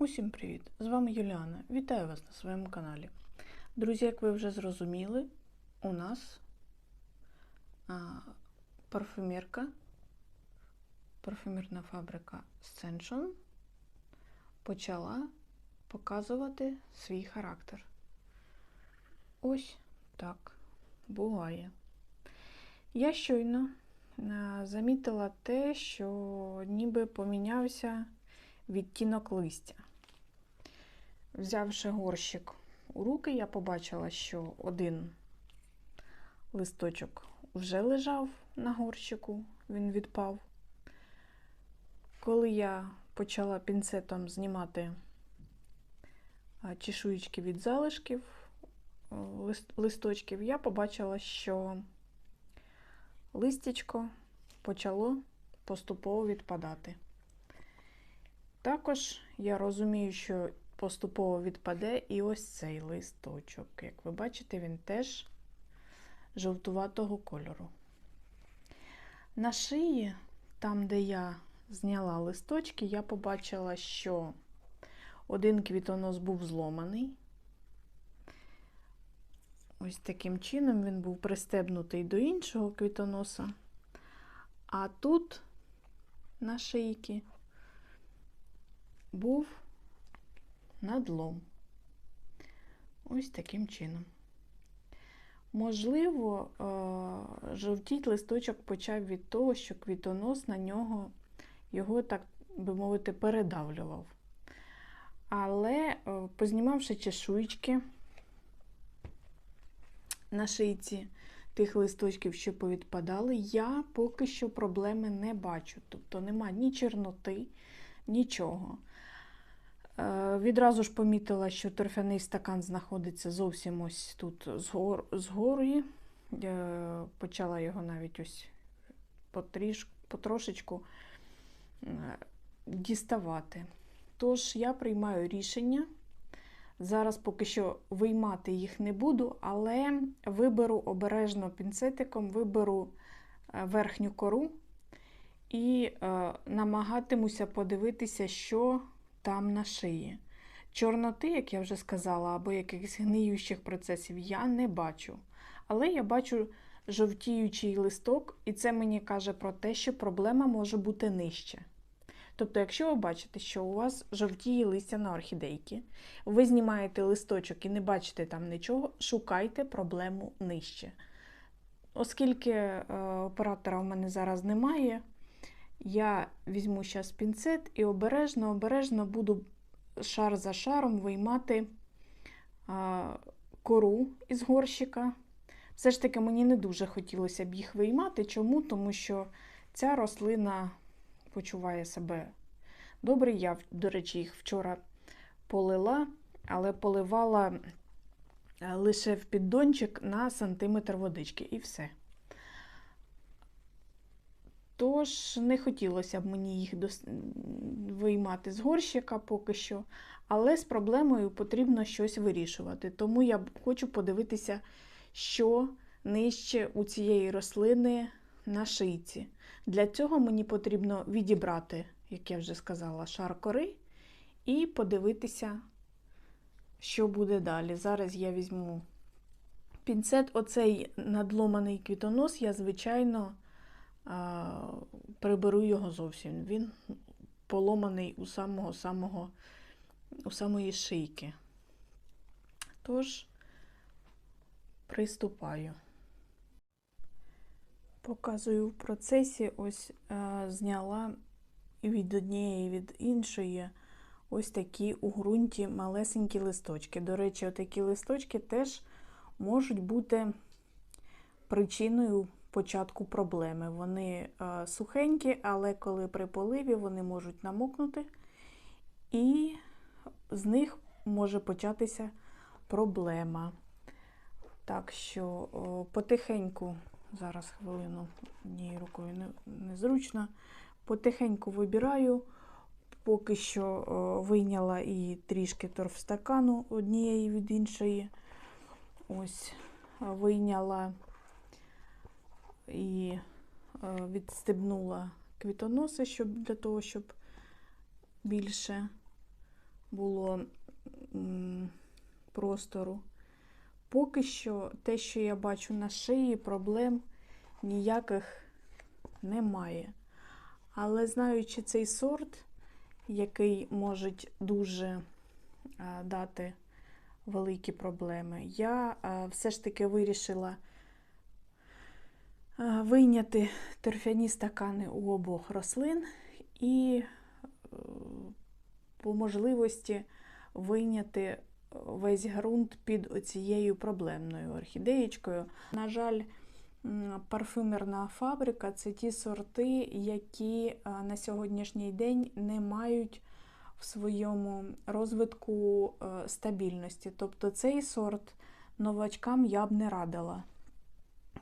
Усім привіт! З вами Юліана. Вітаю вас на своєму каналі. Друзі, як ви вже зрозуміли, у нас а, парфюмерка, парфюмерна фабрика Scension почала показувати свій характер. Ось так буває. Я щойно замітила те, що ніби помінявся відтінок листя. Взявши горщик у руки, я побачила, що один листочок вже лежав на горщику, він відпав. Коли я почала пінцетом знімати чешуєчки від залишків листочків, я побачила, що листячко почало поступово відпадати. Також я розумію, що поступово відпаде і ось цей листочок. Як ви бачите, він теж жовтуватого кольору. На шиї, там, де я зняла листочки, я побачила, що один квітонос був зломаний. Ось таким чином він був пристебнутий до іншого квітоноса. А тут на шийці був надлом. Ось таким чином. Можливо, е, жовтіть листочок почав від того, що квітонос на нього його, так би мовити, передавлював. Але, е, познімавши чешуйки на шийці тих листочків, що повідпадали, я поки що проблеми не бачу. Тобто нема ні чорноти, нічого. Е, Відразу ж помітила, що торфяний стакан знаходиться зовсім ось тут згор, згорі. Почала його навіть ось потрошечку е, діставати. Тож я приймаю рішення. Зараз поки що виймати їх не буду, але виберу обережно пінцетиком, виберу е, верхню кору і намагатимуся подивитися, що там на шиї. Чорноти, як я вже сказала, або якихось гниючих процесів я не бачу. Але я бачу жовтіючий листок, і це мені каже про те, що проблема може бути нижче. Тобто, якщо ви бачите, що у вас жовтіє листя на орхідейки, ви знімаєте листочок і не бачите там нічого, шукайте проблему нижче. Оскільки е, оператора в мене зараз немає, я візьму зараз пінцет і обережно, обережно буду шар за шаром виймати кору із горщика. Все ж таки, мені не дуже хотілося б їх виймати. Чому? Тому що ця рослина почуває себе добре. Я, до речі, їх вчора полила, але поливала лише в піддончик на сантиметр водички і все. Тож не хотілося б мені їх дос... виймати з горщика поки що, але з проблемою потрібно щось вирішувати. Тому я хочу подивитися, що нижче у цієї рослини на шийці. Для цього мені потрібно відібрати, як я вже сказала, шар кори і подивитися, що буде далі. Зараз я візьму пінцет, оцей надломаний квітонос, я, звичайно приберу його зовсім. Він поломаний у самого самого у самої шийки. Тож приступаю. Показую в процесі, ось е, зняла від однієї, від іншої ось такі у ґрунті малесенькі листочки. До речі, отакі листочки теж можуть бути причиною початку проблеми. Вони е, сухенькі, але коли при поливі вони можуть намокнути, і з них може початися проблема. Так що потихеньку, зараз хвилину, однією рукою не, незручно, потихеньку вибираю. Поки що вийняла і трішки торфстакану однієї від іншої. Ось вийняла і е, відстебнула квітоноси, щоб, для того, щоб більше було простору. Поки що те, що я бачу на шиї, проблем ніяких немає. Але знаючи цей сорт, який може дуже е, дати великі проблеми, я е, все ж таки вирішила вийняти торфяні стакани у обох рослин і е, по можливості вийняти весь ґрунт під оцією проблемною орхідеєчкою. На жаль, парфюмерна фабрика це ті сорти, які на сьогоднішній день не мають в своєму розвитку е, стабільності. Тобто цей сорт новачкам я б не радила,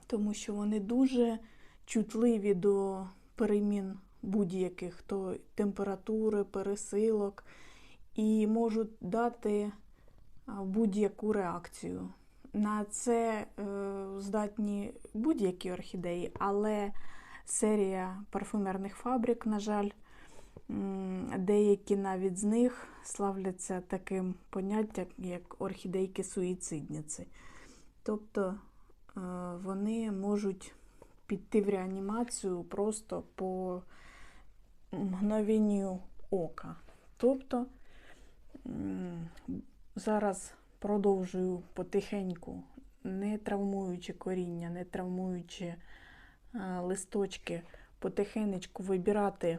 тому що вони дуже чутливі до перемін будь-яких, то температури, пересилок, і можуть дати будь-яку реакцію. На це е, здатні будь-які орхідеї, але серія парфумерних фабрик, на жаль, деякі навіть з них славляться таким поняттям, як орхідейки-суїцидниці. Тобто е, вони можуть піти в реанімацію просто по мгновенню ока. Тобто зараз продовжую потихеньку, не травмуючи коріння, не травмуючи листочки, потихенечку вибирати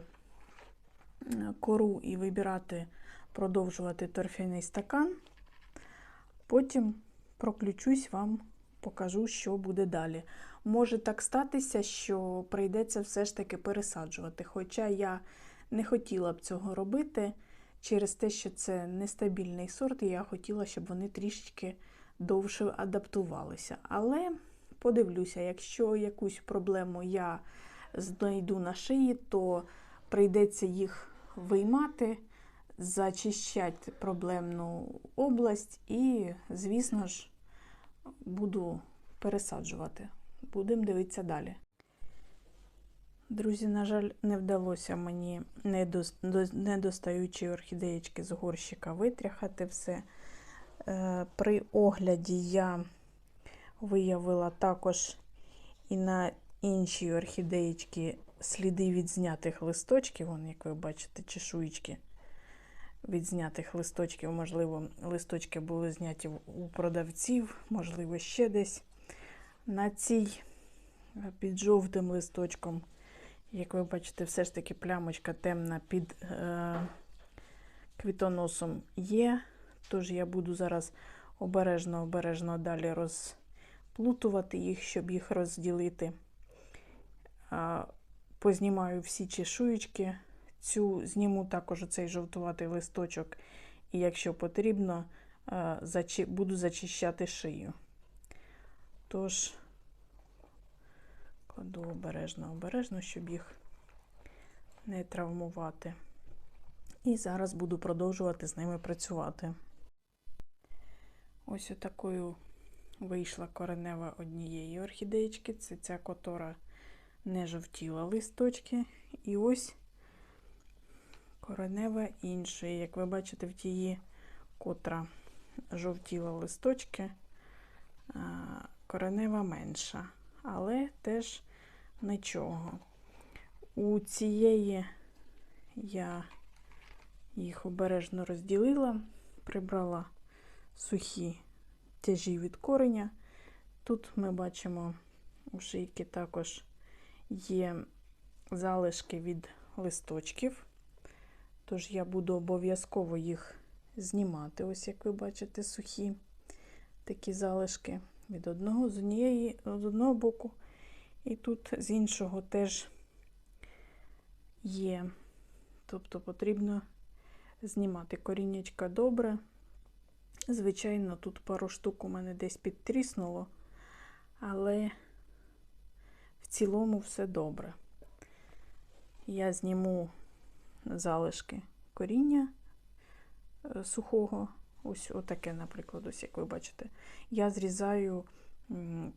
е, кору і вибирати, продовжувати торфяний стакан. Потім проключусь вам, покажу, що буде далі. Може так статися, що прийдеться все ж таки пересаджувати. Хоча я не хотіла б цього робити через те, що це нестабільний сорт, і я хотіла, щоб вони трішечки довше адаптувалися. Але подивлюся, якщо якусь проблему я знайду на шиї, то прийдеться їх виймати, зачищати проблемну область і, звісно ж, буду пересаджувати. Будемо дивитися далі. Друзі, на жаль, не вдалося мені недостаючі орхідеєчки з горщика витряхати все. Е, при огляді я виявила також і на інші орхідеєчки сліди від знятих листочків. Вон, як ви бачите, чешуєчки від знятих листочків. Можливо, листочки були зняті у продавців, можливо, ще десь. На цій е, під жовтим листочком. Як ви бачите, все ж таки плямочка темна під е, квітоносом є. Тож я буду зараз обережно-обережно далі розплутувати їх, щоб їх розділити. Познімаю всі чешуєчки. Цю зніму також цей жовтуватий листочок, і якщо потрібно, е, буду зачищати шию. Тож, Кладу обережно, обережно, щоб їх не травмувати. І зараз буду продовжувати з ними працювати. Ось отакою вийшла коренева однієї орхідеєчки. Це ця котора не жовтіла листочки. І ось коренева іншої. Як ви бачите, в тії котра жовтіла листочки, коренева менша але теж нічого. У цієї я їх обережно розділила, прибрала сухі тяжі від кореня. Тут ми бачимо у шийки також є залишки від листочків, тож я буду обов'язково їх знімати. Ось, як ви бачите, сухі такі залишки від одного з однієї, з одного боку, і тут з іншого теж є. Тобто потрібно знімати коріннячка добре. Звичайно, тут пару штук у мене десь підтріснуло, але в цілому все добре. Я зніму залишки коріння е, сухого Ось отаке, наприклад, ось як ви бачите. Я зрізаю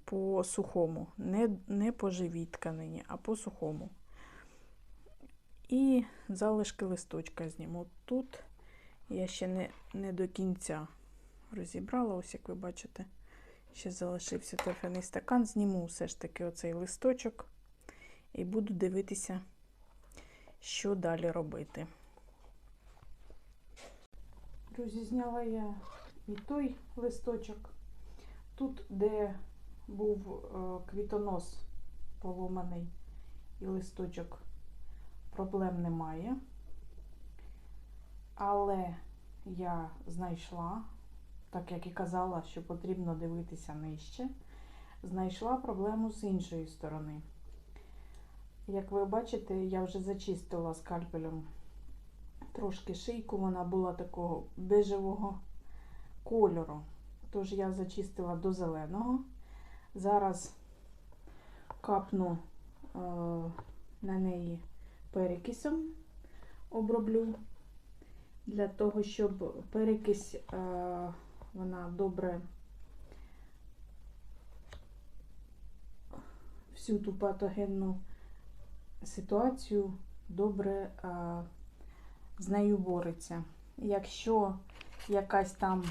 по сухому, не не по живій тканині, а по сухому. І залишки листочка зніму. Тут Я ще не, не до кінця розібрала, ось як ви бачите, ще залишився торфяний стакан. Зніму все ж таки оцей листочок і буду дивитися, що далі робити. Друзі, зняла я і той листочок. Тут, де був е, квітонос поломаний і листочок, проблем немає. Але я знайшла, так як і казала, що потрібно дивитися нижче, знайшла проблему з іншої сторони. Як ви бачите, я вже зачистила скальпелем трошки шийку, вона була такого бежевого кольору. Тож я зачистила до зеленого. Зараз капну е, на неї перекисом, оброблю для того, щоб перекись е, вона добре всю ту патогенну ситуацію добре е, з нею бореться. Якщо якась там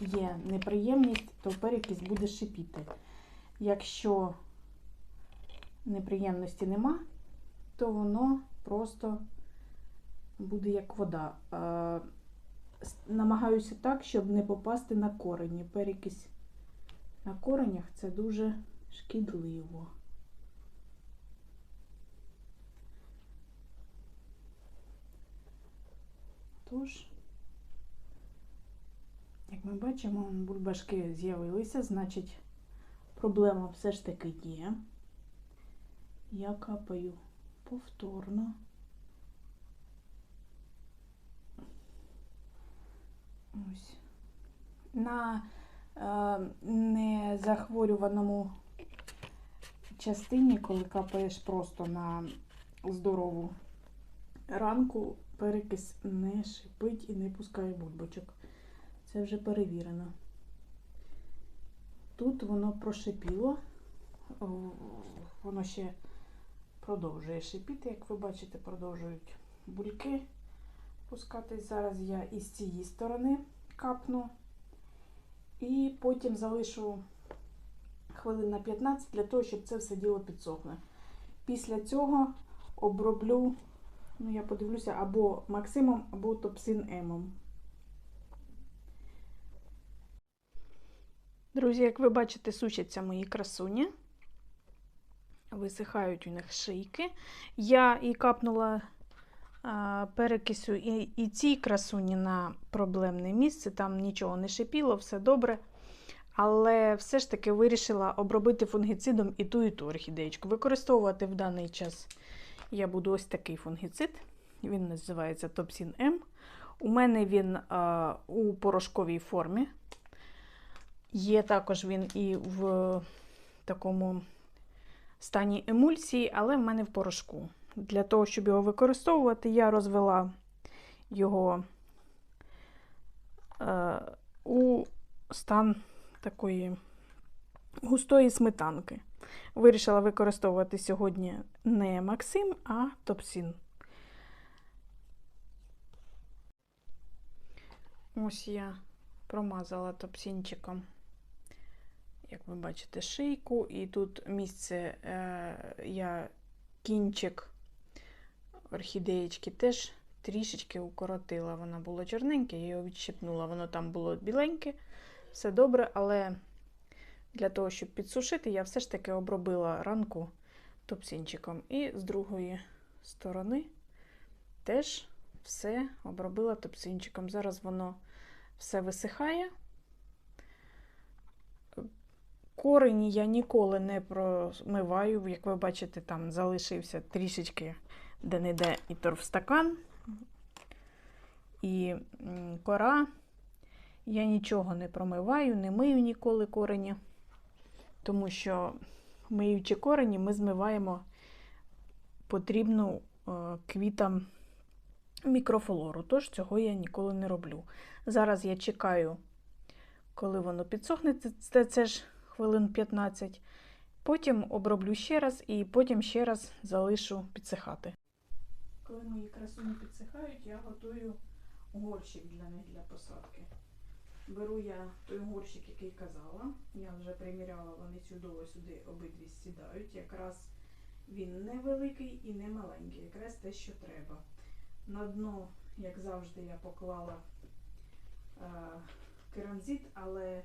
є неприємність, то перекись буде шипіти. Якщо неприємності нема, то воно просто буде як вода. Е, Намагаюся так, щоб не попасти на корені. Перекись на коренях це дуже шкідливо. Тож, як ми бачимо, бульбашки з'явилися, значить, проблема все ж таки є. Я капаю повторно. Ось. На е, незахворюваному частині, коли капаєш просто на здорову ранку, перекис не шипить і не пускає бульбочок. Це вже перевірено. Тут воно прошипіло, воно ще продовжує шипіти, як ви бачите, продовжують бульки пускатись. Зараз я із цієї сторони капну. І потім залишу хвилин на 15 для того, щоб це все діло підсохне. Після цього оброблю, ну я подивлюся, або Максимом, або Топсин Емом. Друзі, як ви бачите, сушаться мої красуні. Висихають у них шийки. Я і капнула а, перекисю і, і цій красуні на проблемне місце. Там нічого не шипіло, все добре. Але все ж таки вирішила обробити фунгіцидом і ту, і ту орхідеєчку. Використовувати в даний час я буду ось такий фунгіцид. Він називається Топсін М. У мене він а, у порошковій формі. Є також він і в такому стані емульсії, але в мене в порошку. Для того, щоб його використовувати, я розвела його е, у стан такої густої сметанки. Вирішила використовувати сьогодні не Максим, а Топсін. Ось я промазала топсінчиком, як ви бачите, шийку, і тут місце е, я кінчик орхідеєчки теж трішечки укоротила. Воно було чорненьке, я його відщипнула. Воно там було біленьке, все добре, але для того, щоб підсушити, я все ж таки обробила ранку топсінчиком. І з другої сторони теж все обробила топсінчиком. Зараз воно все висихає. Корені я ніколи не промиваю. Як ви бачите, там залишився трішечки де-не-де і торфстакан, і кора. Я нічого не промиваю, не мию ніколи корені, тому що, миючи корені, ми змиваємо потрібну е, квітам мікрофлору, тож цього я ніколи не роблю. Зараз я чекаю, коли воно підсохне, це, це, ж хвилин 15. Потім оброблю ще раз і потім ще раз залишу підсихати. Коли мої красуні підсихають, я готую горщик для них для посадки. Беру я той горщик, який казала. Я вже приміряла, вони чудово сюди обидві сідають. Якраз він не великий і не маленький, якраз те, що треба. На дно, як завжди, я поклала е, керамзит, але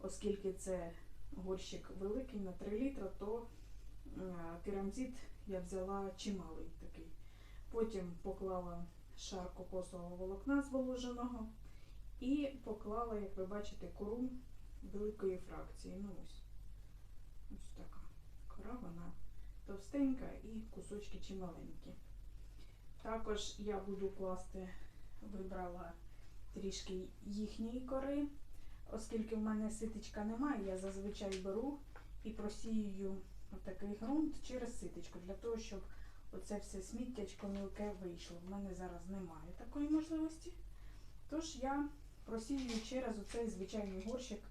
оскільки це горщик великий на 3 літра, то е, керамзит я взяла чималий такий. Потім поклала шар кокосового волокна зволоженого і поклала, як ви бачите, кору великої фракції. Ну ось, ось така кора, вона товстенька і кусочки чималенькі. Також я буду класти, вибрала трішки їхньої кори, оскільки в мене ситечка немає, я зазвичай беру і просіюю отакий ґрунт через ситечко, для того, щоб оце все сміттячко мілке вийшло. В мене зараз немає такої можливості. Тож я просіюю через оцей звичайний горщик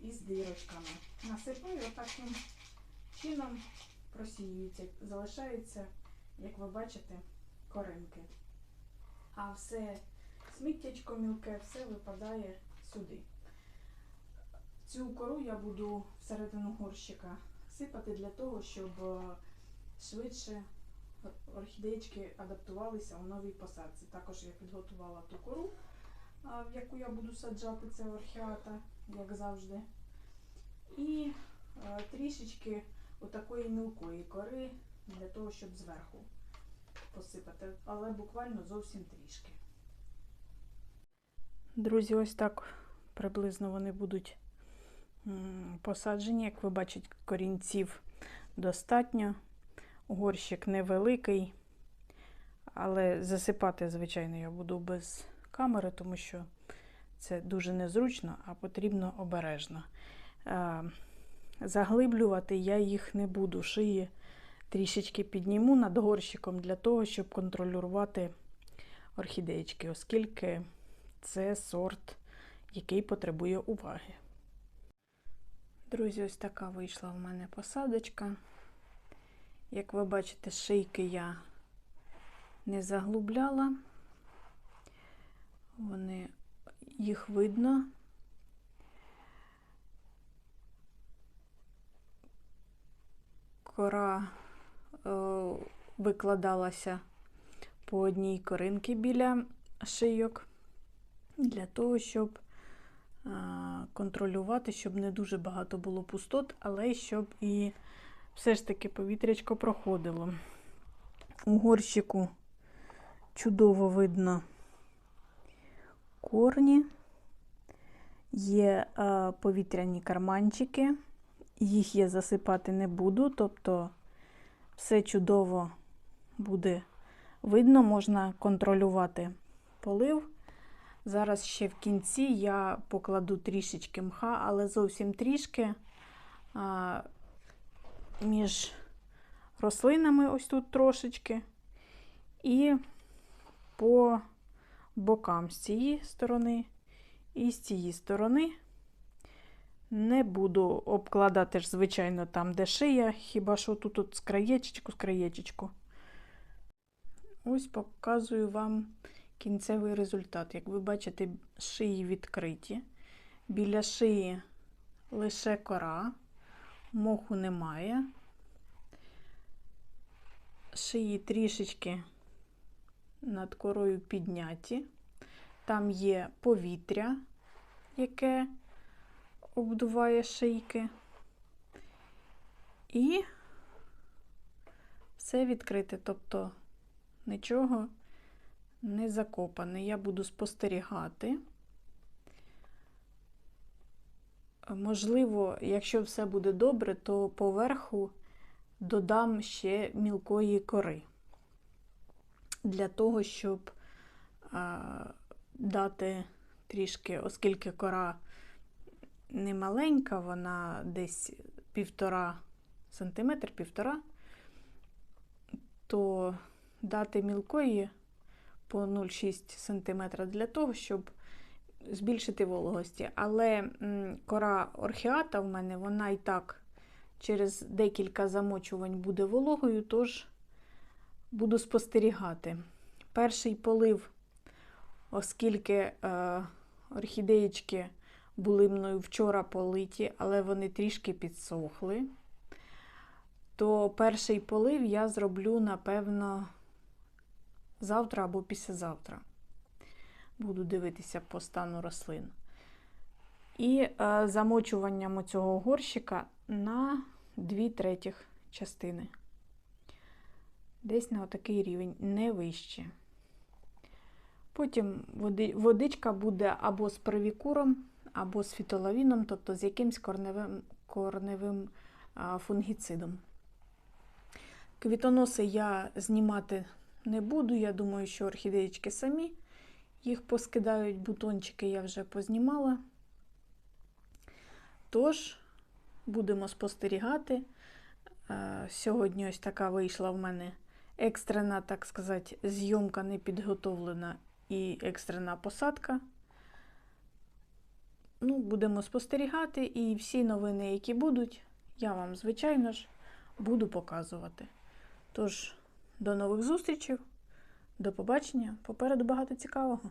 із дирочками. Насипаю таким чином просіюється, залишається, як ви бачите, коринки. А все сміттячко мілке, все випадає сюди. Цю кору я буду всередину горщика сипати для того, щоб е, швидше орхідеєчки адаптувалися у новій посадці. Також я підготувала ту кору, в яку я буду саджати це орхіата, як завжди. І е, трішечки отакої мілкої кори для того, щоб зверху посипати, але буквально зовсім трішки. Друзі, ось так приблизно вони будуть посаджені. Як ви бачите, корінців достатньо. Горщик невеликий, але засипати, звичайно, я буду без камери, тому що це дуже незручно, а потрібно обережно. Е, Заглиблювати я їх не буду. Шиї трішечки підніму над горщиком для того, щоб контролювати орхідеєчки, оскільки це сорт, який потребує уваги. Друзі, ось така вийшла в мене посадочка. Як ви бачите, шийки я не заглубляла. Вони їх видно. Кора е, викладалася по одній коринці біля шийок для того, щоб е, контролювати, щоб не дуже багато було пустот, але щоб і все ж таки повітрячко проходило. У горщику чудово видно корні, є е, повітряні карманчики, їх я засипати не буду, тобто все чудово буде видно, можна контролювати полив. Зараз ще в кінці я покладу трішечки мха, але зовсім трішки. А, між рослинами, ось тут трошечки, і по бокам з цієї сторони і з цієї сторони. Не буду обкладати ж, звичайно, там, де шия, хіба що тут от з краєчечку, краєчечку. Ось показую вам кінцевий результат. Як ви бачите, шиї відкриті. Біля шиї лише кора моху немає. Шиї трішечки над корою підняті. Там є повітря, яке обдуває шийки. І все відкрите, тобто нічого не закопане. Я буду спостерігати. Можливо, якщо все буде добре, то поверху додам ще мілкої кори. Для того, щоб а, дати трішки, оскільки кора не маленька, вона десь півтора сантиметр, півтора, то дати мілкої по 0,6 см для того, щоб збільшити вологості. Але кора орхіата в мене, вона і так через декілька замочувань буде вологою, тож буду спостерігати. Перший полив оскільки е, орхідеєчки були мною вчора политі, але вони трішки підсохли, то перший полив я зроблю, напевно, завтра або післязавтра. Буду дивитися по стану рослин. І е, замочуванням цього горщика на 2 третіх частини. Десь на отакий рівень, не вище. Потім водичка буде або з привікуром, або з фітолавіном, тобто з якимсь корневим, корневим фунгіцидом. Квітоноси я знімати не буду. Я думаю, що орхідеєчки самі їх поскидають, бутончики я вже познімала. Тож, будемо спостерігати. Сьогодні ось така вийшла в мене екстрена, так сказати, зйомка не підготовлена і екстрена посадка. Ну, будемо спостерігати, і всі новини, які будуть, я вам, звичайно ж, буду показувати. Тож, до нових зустрічей, до побачення. Попереду багато цікавого.